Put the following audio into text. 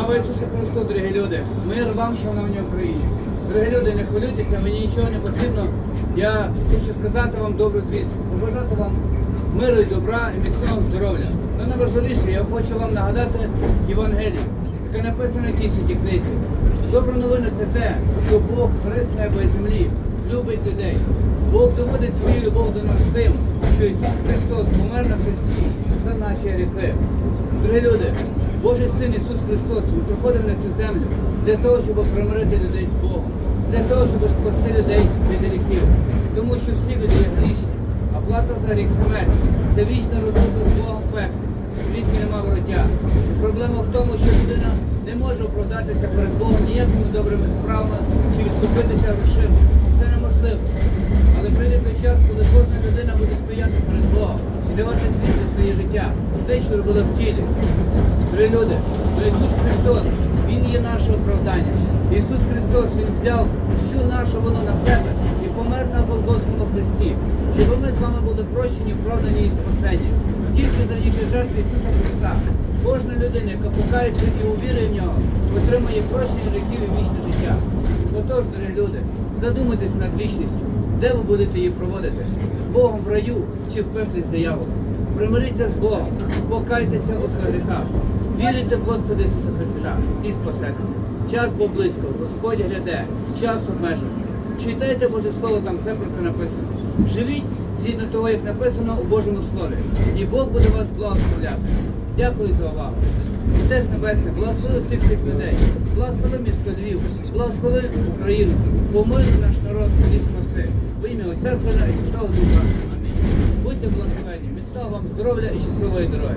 Слава Ісусу Христу, дорогі люди! Мир вам, шановні Україні! Дорогі люди, не хвилюйтеся, мені нічого не потрібно. Я хочу сказати вам добру звістку, побажати вам миру і добра і міцного здоров'я. Но найважливіше, я хочу вам нагадати Євангелію, яке написано в святій книзі. Добра новина це те, що Бог творець неба і землі, любить людей. Бог доводить свою любов до нас тим, що Ісус Христос помер на хресті за наші гріхи. Дорогі люди, Божий син Ісус Христос Він приходив на цю землю для того, щоб примирити людей з Богом, для того, щоб спасти людей від гріхів. Тому що всі люди є грішні, а плата за гріх смерть це вічна розлука з Богом пекло, звідки нема вороття. Проблема в тому, що людина не може оправдатися перед Богом ніякими добрими справами чи відкупитися грошима. Це неможливо. Але прийде той час, коли кожна людина буде стояти перед Богом і давати світ за своє життя, те, що робила в тілі. Три люди, то Ісус Христос, Він є наше оправдання. Ісус Христос, Він взяв всю нашу вину на себе і помер на Голгофському хресті, щоб ми з вами були прощені, оправдані і спасені. Тільки завдяки жертві Ісуса Христа. Кожна людина, яка покається і увірує в нього, отримає прощення гріхів і вічне життя. Отож, дорогі люди, задумайтесь над вічністю, де ви будете її проводити? З Богом в раю чи в пеклі з дияволом? Примиріться з Богом, покайтеся у своїх гріхах, вірите в Господа Ісуса Христа і спасетеся. Час був близько, Господь гляде, час обмежений. Читайте Боже Слово, там все про це написано. Живіть згідно того, як написано у Божому Слові, і Бог буде вас благословляти. Дякую за увагу. Отець Небесний, благослови всіх цих людей, благослови місто Львів, благослови Україну, помилуй наш народ і спаси. В ім'я Отця Сина і Святого Духа. Будьте благословені, міцного вам здоров'я і щасливої дороги.